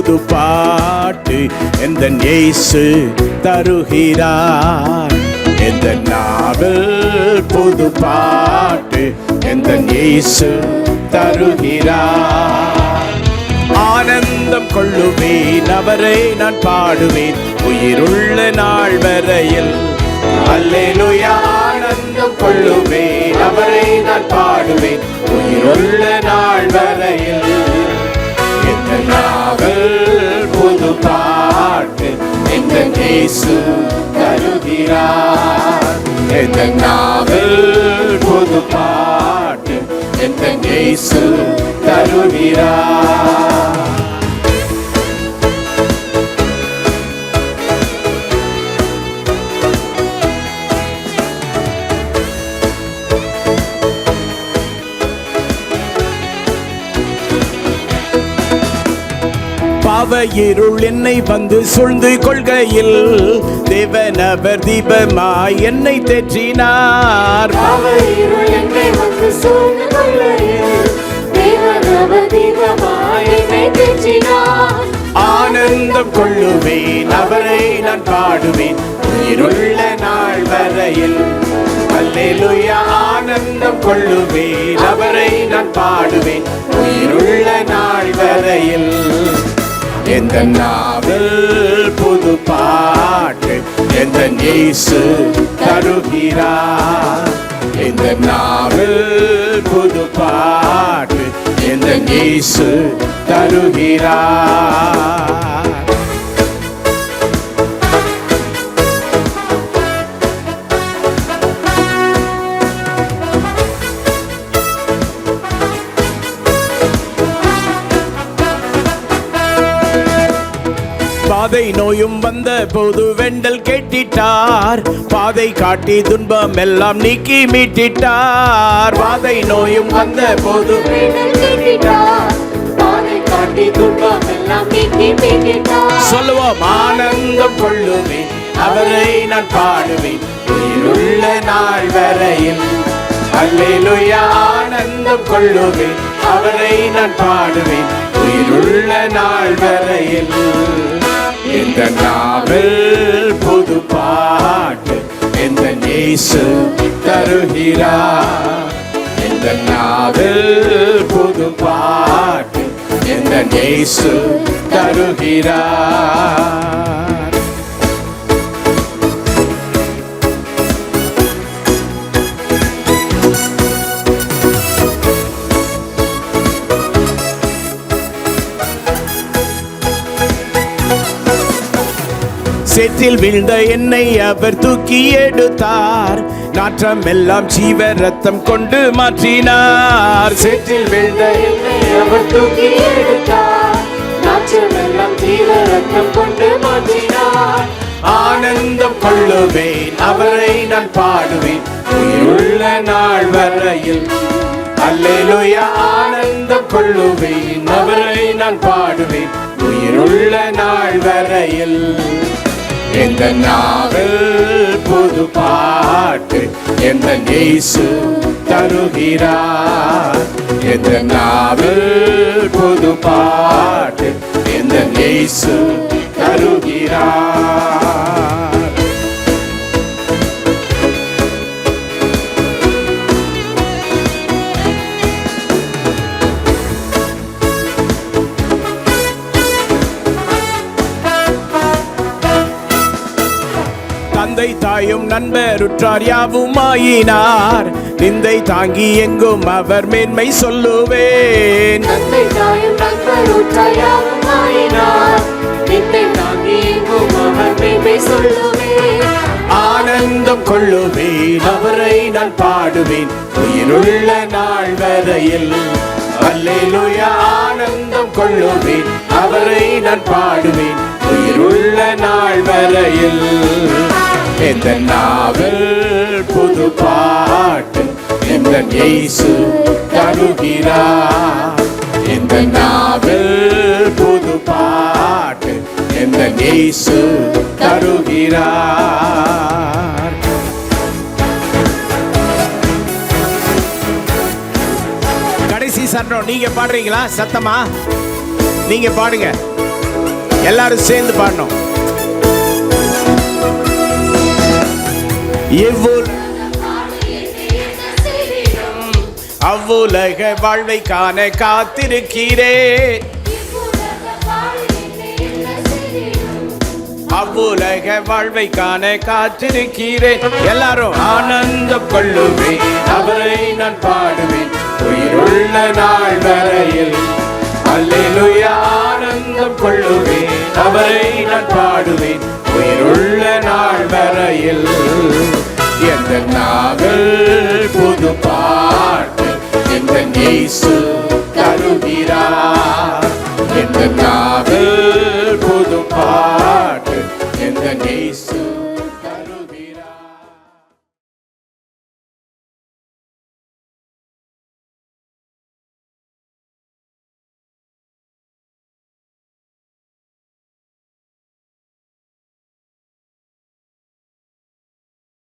புது பாட்டு எந்த இயேசு தருகிறார். எந்த நாவில் புது பாட்டு எந்த இயேசு தருகிறார். ஆனந்தம் கொள்ளுவேன் அவரை நான் பாடுவேன். உயிருள்ள நாள் வரையில் அல்லேலூயா ஆனந்தம் கொள்ளுவேன் அவரை நான் பாடுவேன். உயிருள்ள நாள் வரையில் இயேசு தருகிறார் எந்த நாவல் புது பாட்டு எந்த இயேசு தருகிறார் பாவ இருள் என்னை வந்து சூழ்ந்து கொள்கையில் தேவனவர் தீபமாய் என்னை தேற்றினார். தீபமாய் என்னை. ஆனந்தம் கொள்ளுவேன் அவரை நான் பாடுவேன். உயிருள்ள நாள் வரையில் அல்லேலூயா ஆனந்தம் கொள்ளுவேன் அவரை நான் பாடுவேன். உயிருள்ள நாள் வரையில் எந்த நாவில் புது பாட்டு எந்த நேசு தருகிறார்? எந்த நாவில் புது பாட்டு எந்த நேசு தருகிறார்? பாதை நோயும் வந்த போது வெண்டல் கேட்டிட்டார். பாதை காட்டி துன்பம் எல்லாம் நீக்கி மீட்டிட்டார். பாதை நோயும் வந்த போது. சொல்லுவோம் ஆனந்தம் கொள்ளுவேன் அவரை நான் பாடுவேன் உயிருள்ள நாள் வரையில். அல்லேலூயா ஆனந்தம் கொள்ளுவேன் அவரை நான் பாடுவேன் உயிருள்ள நாள் வரையில். இந்த நாவல் புது பாட்டு இந்த நேசு தருகிறார் இந்த நாவில் புது பாட்டு இந்த நேசு தருகிறார் சேற்றில் வீழ்ந்த என்னை அவர் தூக்கி எடுத்தார் நாற்றம் எல்லாம் ஜீவ ரத்தம் கொண்டு மாற்றினார் சேற்றில் வீழ்ந்த என்னை அவர் தூக்கி எடுத்தார். நாற்றமெல்லாம் ஜீவ ரத்தம் கொண்டு மாற்றினார். ஆனந்தம் கொள்ளுவேன் அவரை நான் பாடுவேன் உயிருள்ள நாள் வரையில் அல்லேலூயா ஆனந்தம் கொள்ளுவேன் அவரை நான் பாடுவேன் உயிருள்ள நாள் வரையில் எந்த நாவல் புது பாட்டு எந்த நேசு தருகிறார்? எந்த நாவல் புது பாட்டு எந்த நேசு தாயும் நண்பர் உற்றார் யாவுமாயினார். நிந்தை தாங்கி எங்கும் அவர் மேன்மை சொல்லுவேன். ஆனந்தம் கொள்ளுவேன் அவரை நான் பாடுவேன் உயிருள்ள நாள் வரையில் அல்லேலூயா ஆனந்தம் கொள்ளுவேன் அவரை நான் பாடுவேன் உயிருள்ள நாள் வரையில் எந்த நாவல் புது பாட்டு எந்த இயேசு தருகிறார் எந்த நாவல் புது பாட்டு எந்த இயேசு தருகிறார் கடைசி சரணம் நீங்க பாடுறீங்களா? சத்தமா? நீங்க பாடுங்க. எல்லாரும் சேர்ந்து பாடணும். அவ்வுலக வாழ்வை காண காத்திருக்கிறேன் அவ்வுலக வாழ்வை காண காத்திருக்கிறேன் எல்லாரும் ஆனந்தம் கொள்ளுவேன் அவரை நான் பாடுவேன். உயிருள்ள நாள் வரையில் அல்லேலூயா ஆனந்தம் கொள்ளுவேன். அவரை நான் பாடுவேன். உயிருள்ள நாள் வரையில் எந்த நாவல் புது பாட்டு எந்த இயேசு தருகிறார்?